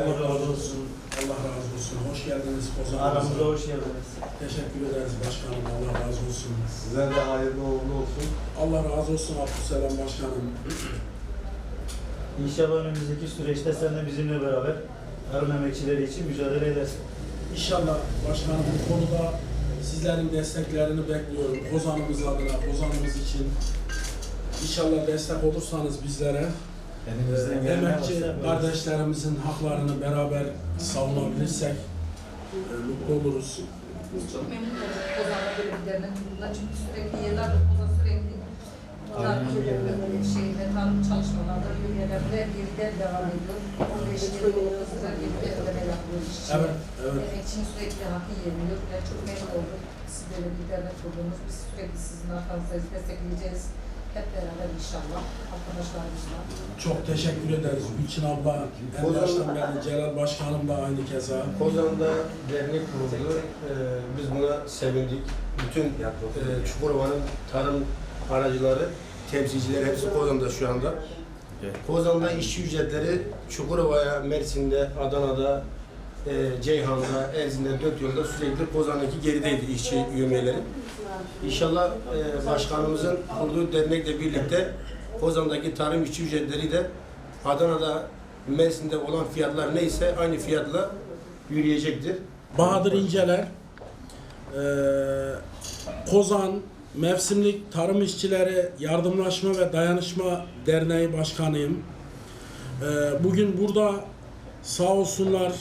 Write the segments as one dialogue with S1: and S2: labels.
S1: Allah razı olsun. Allah razı olsun. Hoş geldiniz
S2: Aramıza hoş geldiniz.
S1: Teşekkür ederiz başkanım. Allah razı olsun.
S3: Size de hayırlı uğurlu olsun.
S1: Allah razı olsun Abdüselam başkanım.
S2: İnşallah önümüzdeki süreçte sen de bizimle beraber tarım emekçileri için mücadele edersin.
S1: İnşallah başkanım bu konuda sizlerin desteklerini bekliyorum. Kozanımız adına, Kozanımız için. İnşallah destek olursanız bizlere
S2: Elimizden
S1: e,
S2: gelen
S1: emekçi kardeşlerimizin haklarını beraber savunabilirsek e, mutlu oluruz.
S4: Çok memnun olduk Kozan'da böyle bir dernek çünkü sürekli yıllardır Kozan sürekli şeyinde, tarım çalışmalarda, yürüyelerinde birlikte devam ediyor. 15 yıl oldu, sizler birlikte ödeme yapıyor işçi.
S1: Evet, evet.
S4: Emekçinin sürekli hakkı yeniyor. Ben çok memnun oldum. Siz böyle bir dernek kurdunuz. Biz sürekli sizin arkanızdayız, destekleyeceğiz. Hep beraber inşallah arkadaşlarımızla.
S1: Çok teşekkür ederiz Gülçin abla, en baştan beri Celal Başkanım da aynı keza.
S3: Kozan'da dernek kuruldu. Ee, biz buna sevindik. Bütün e, Çukurova'nın tarım aracıları, temsilcileri hepsi Kozan'da şu anda. Kozan'da işçi ücretleri Çukurova'ya, Mersin'de, Adana'da, e, Ceyhan'da, Erzin'de, dört yolda sürekli Kozan'daki gerideydi işçi üyemeleri. İnşallah e, başkanımızın kurduğu dernekle birlikte Kozan'daki tarım işçi ücretleri de Adana'da, Mersin'de olan fiyatlar neyse aynı fiyatla yürüyecektir.
S1: Bahadır İnceler, eee, Kozan Mevsimlik Tarım İşçileri Yardımlaşma ve Dayanışma Derneği Başkanıyım. Eee, bugün burada sağ olsunlar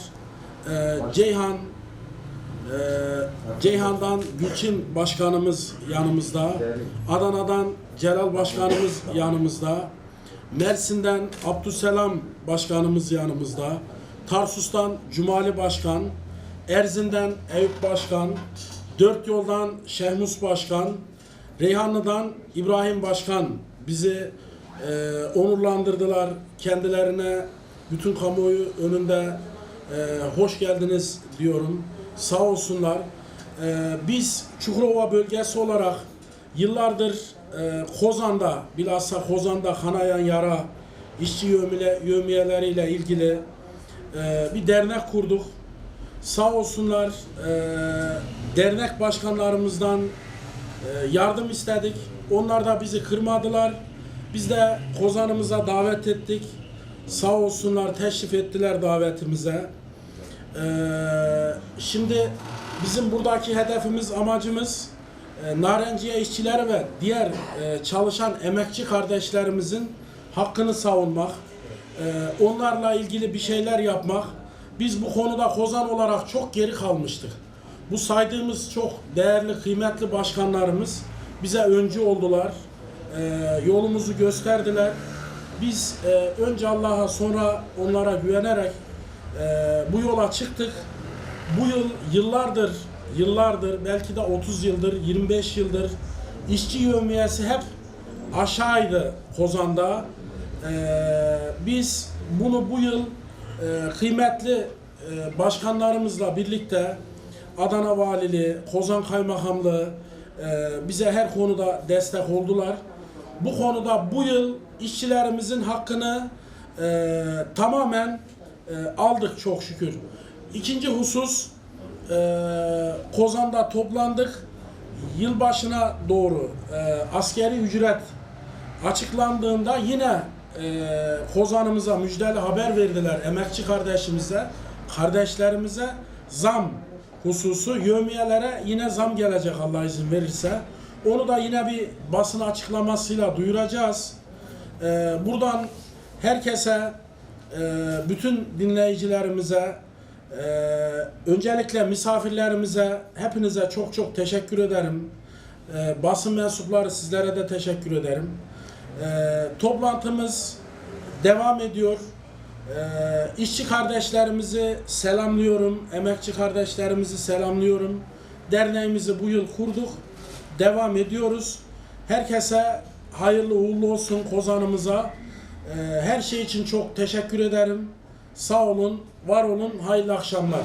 S1: eee, Ceyhan eee, Ceyhan'dan Gülçin Başkanımız yanımızda, Adana'dan Celal Başkanımız yanımızda, Mersin'den Abdüselam Başkanımız yanımızda, Tarsus'tan Cumali Başkan, Erzin'den Eyüp Başkan, Dört Yoldan Şehmus Başkan, Reyhanlı'dan İbrahim Başkan bizi e, onurlandırdılar. Kendilerine bütün kamuoyu önünde e, hoş geldiniz diyorum. Sağ olsunlar. E, biz Çukurova bölgesi olarak yıllardır e, Kozan'da, bilhassa Kozan'da kanayan yara işçi yövmile, yövmiyeleriyle ilgili e, bir dernek kurduk. Sağ olsunlar e, dernek başkanlarımızdan e, yardım istedik. Onlar da bizi kırmadılar. Biz de Kozan'ımıza davet ettik. Sağ olsunlar teşrif ettiler davetimize. E, şimdi bizim buradaki hedefimiz, amacımız e, narenciye işçileri ve diğer e, çalışan emekçi kardeşlerimizin hakkını savunmak, e, onlarla ilgili bir şeyler yapmak. Biz bu konuda Kozan olarak çok geri kalmıştık. Bu saydığımız çok değerli, kıymetli başkanlarımız bize öncü oldular. E, yolumuzu gösterdiler. Biz e, önce Allah'a sonra onlara güvenerek e, bu yola çıktık. Bu yıl yıllardır, yıllardır belki de 30 yıldır, 25 yıldır işçi yövmiyesi hep aşağıydı Kozan'da. Ee, biz bunu bu yıl e, kıymetli e, başkanlarımızla birlikte Adana Valiliği, Kozan Kaymakamlığı e, bize her konuda destek oldular. Bu konuda bu yıl işçilerimizin hakkını e, tamamen e, aldık çok şükür. İkinci husus e, Kozan'da toplandık. Yılbaşına doğru e, askeri ücret açıklandığında yine e, Kozan'ımıza müjdeli haber verdiler emekçi kardeşimize, kardeşlerimize zam hususu yövmiyelere yine zam gelecek Allah izin verirse. Onu da yine bir basın açıklamasıyla duyuracağız. E, buradan herkese, e, bütün dinleyicilerimize, e, öncelikle misafirlerimize, hepinize çok çok teşekkür ederim. E, basın mensupları sizlere de teşekkür ederim. E, toplantımız devam ediyor. E, işçi kardeşlerimizi selamlıyorum, emekçi kardeşlerimizi selamlıyorum. Derneğimizi bu yıl kurduk, devam ediyoruz. Herkese hayırlı uğurlu olsun Kozan'ımıza. E, her şey için çok teşekkür ederim. Sağ olun, var olun, hayırlı akşamlar.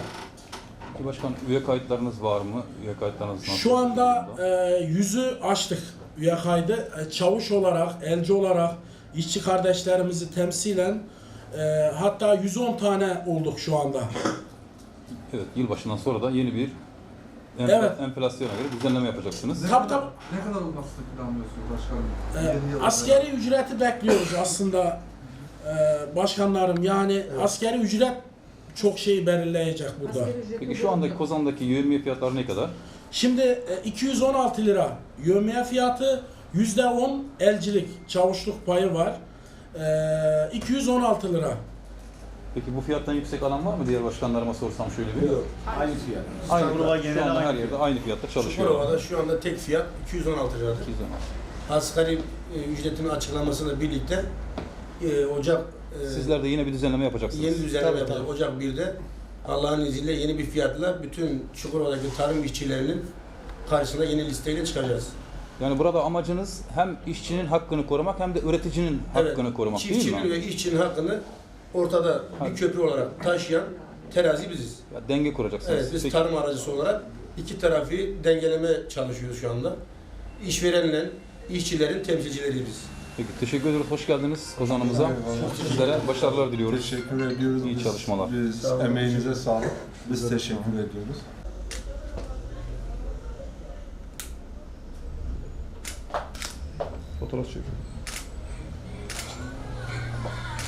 S5: Peki başkan üye kayıtlarınız var mı? Üye kayıtlarınız nasıl?
S1: Şu anda e, yüzü açtık üye kaydı. E, çavuş olarak, elci olarak işçi kardeşlerimizi temsilen Ee, hatta 110 tane olduk şu anda.
S5: Evet, yılbaşından sonra da yeni bir enfla-
S1: Evet.
S5: enflasyona göre düzenleme yapacaksınız.
S1: Tabii tabii.
S6: Ne kadar olmasını planlıyorsunuz başkanım?
S1: Ee,
S6: Yeni
S1: askeri ücreti bekliyoruz aslında e, başkanlarım. Yani askeri ücret çok şeyi belirleyecek burada.
S5: Peki şu andaki Kozan'daki yevmiye fiyatları ne kadar?
S1: Şimdi e, 216 lira yövmiye fiyatı %10 elcilik çavuşluk payı var. Ee, 216 lira.
S5: Peki bu fiyattan yüksek alan var mı diğer başkanlarıma sorsam şöyle bir?
S3: Yok, aynı fiyat.
S5: Aynı
S2: Çukurova
S5: fiyat. Şu
S2: genel
S5: anda
S2: aynı
S5: her yerde aynı fiyatta çalışıyor.
S3: Çukurova'da şu anda tek fiyat 216 liradır.
S5: 210.
S3: Asgari e, ücretin açıklamasıyla birlikte e, Ocak e,
S5: Sizler de yine bir düzenleme yapacaksınız.
S3: yeni düzenleme
S1: Tabii,
S3: yapacak.
S1: tabii.
S3: Ocak 1'de Allah'ın izniyle yeni bir fiyatla bütün Çukurova'daki tarım işçilerinin karşısına yeni listeyle çıkacağız.
S5: Yani burada amacınız hem işçinin hakkını korumak hem de üreticinin hakkını korumak değil
S3: Çiftçinin
S5: mi?
S3: ve işçinin hakkını ortada bir köprü olarak taşıyan terazi biziz.
S5: Ya denge kuracaksınız.
S3: Evet, biz
S5: Peki,
S3: tarım aracısı olarak iki tarafı dengeleme çalışıyoruz şu anda. İşverenle işçilerin temsilcileriyiz biz.
S5: Peki teşekkür ediyoruz. Hoş geldiniz Kozan'ımıza.
S6: Eyvallah.
S5: Sizlere başarılar diliyoruz.
S6: Teşekkür ediyoruz.
S5: İyi
S6: Biz-
S5: çalışmalar.
S6: Biz emeğinize sağlık. Biz teşekkür ediyoruz.
S5: Fotoğraf çekiyorum.